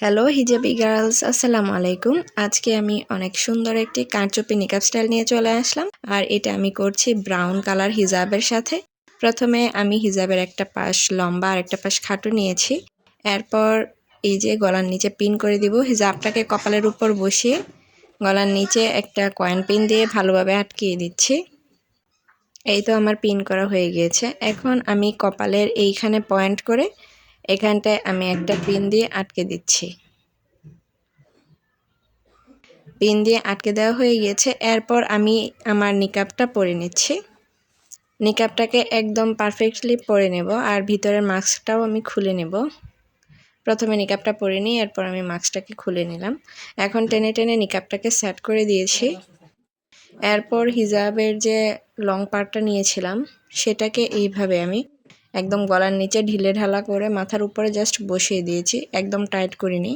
Hello hijabi girls আসসালামু আলাইকুম আজকে আমি অনেক সুন্দর একটি কারচুপি নিকাপ স্টাইল নিয়ে চলে আসলাম। আর এটা আমি করছি ব্রাউন কালার হিজাবের সাথে। প্রথমে আমি হিজাবের একটা পাশ লম্বা আর একটা পাশ খাটো নিয়েছি। এরপর এই যে গলার নিচে পিন করে দিব, হিজাবটাকে কপালের উপর বসিয়ে গলার নিচে একটা কয়েন পিন দিয়ে ভালোভাবে আটকিয়ে দিচ্ছি। এই তো আমার পিন করা হয়ে গিয়েছে। এখন আমি কপালের এইখানে পয়েন্ট করে এখানটায় আমি একটা পিন দিয়ে আটকে দিচ্ছি। পিন দিয়ে আটকে দেওয়া হয়ে গিয়েছে এরপর আমি আমার নিকাপটা পরে নিচ্ছি। নিকাপটাকে একদম পারফেক্টলি পরে নেব আর ভিতরের মাস্কটাও আমি খুলে নেব। প্রথমে নিকাপটা পরে নিই, এরপর আমি মাস্কটাকে খুলে নিলাম। এখন টেনে টেনে নিকাপটাকে সেট করে দিয়েছি। এরপর হিজাবের যে লং পার্টটা নিয়েছিলাম, সেটাকে এইভাবে আমি একদম গলার নিচে ঢিলে ঢালা করে মাথার উপরে জাস্ট বসিয়ে দিয়েছি, একদম টাইট করিনি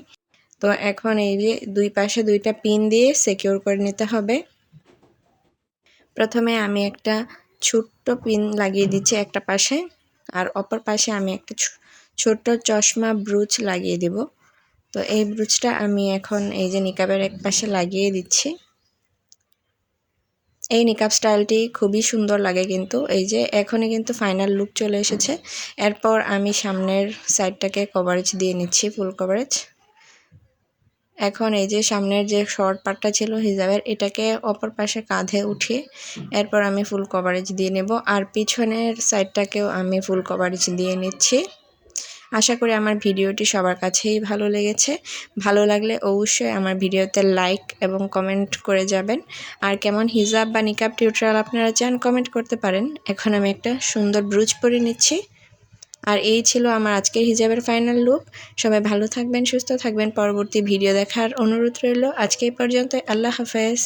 তো এখন এই যে দুই পাশে দুইটা পিন দিয়ে সিকিউর করে নিতে হবে। প্রথমে আমি একটা ছোট্ট পিন লাগিয়ে দিচ্ছি একটা পাশে, আর অপর পাশে আমি একটা ছোট্ট চশমা ব্রুচ লাগিয়ে দেব। তো এই ব্রুচটা আমি এখন এই যে নিকাবের এক পাশে লাগিয়ে দিচ্ছি। এই নিকাপ স্টাইলটি খুবই সুন্দর লাগে কিন্তু। এই যে এখনই কিন্তু ফাইনাল লুক চলে এসেছে। এরপর আমি সামনের সাইডটাকে কভারেজ দিয়ে নিচ্ছি ফুল কভারেজ এখন এই যে সামনের যে শর্ট পার্টটা ছিল হিজাবের, এটাকে অপর পাশে কাঁধে উঠিয়ে এরপর আমি ফুল কভারেজ দিয়ে নেব। আর পিছনের সাইডটাকেও আমি ফুল কভারেজ দিয়ে নিচ্ছি। আশা করি আমার ভিডিওটি সবার কাছেই ভালো লেগেছে। ভালো লাগলে অবশ্যই আমার ভিডিওতে লাইক এবং কমেন্ট করে যাবেন। আর কেমন হিজাব বা নিকাব টিউটোরিয়াল আপনারা চান কমেন্ট করতে পারেন। এখন আমি একটা সুন্দর ব্রুজ পরে নিচ্ছি। আর এই ছিল আমার আজকের হিজাবের ফাইনাল লুক সবাই ভালো থাকবেন, সুস্থ থাকবেন। পরবর্তী ভিডিও দেখার অনুরোধ রইল। আজকে এই পর্যন্ত আল্লাহ হাফেজ।